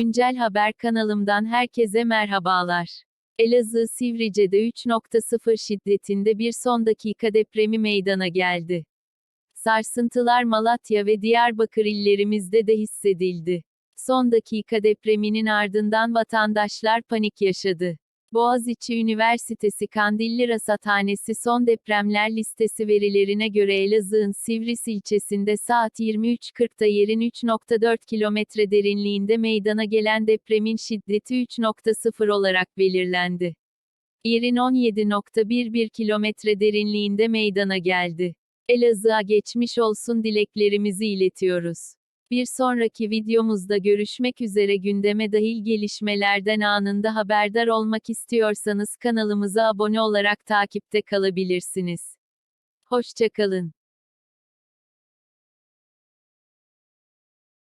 Güncel Haber kanalımdan herkese merhabalar. Elazığ Sivrice'de 3.0 şiddetinde bir son dakika depremi meydana geldi. Sarsıntılar Malatya ve Diyarbakır illerimizde de hissedildi. Son dakika depreminin ardından vatandaşlar panik yaşadı. Boğaziçi Üniversitesi Kandilli Rasathanesi son depremler listesi verilerine göre Elazığ'ın Sivris ilçesinde saat 23.40'da yerin 3.4 kilometre derinliğinde meydana gelen depremin şiddeti 3.0 olarak belirlendi. Yerin 17.11 kilometre derinliğinde meydana geldi. Elazığ'a geçmiş olsun dileklerimizi iletiyoruz. Bir sonraki videomuzda görüşmek üzere gündeme dahil gelişmelerden anında haberdar olmak istiyorsanız kanalımıza abone olarak takipte kalabilirsiniz. Hoşçakalın.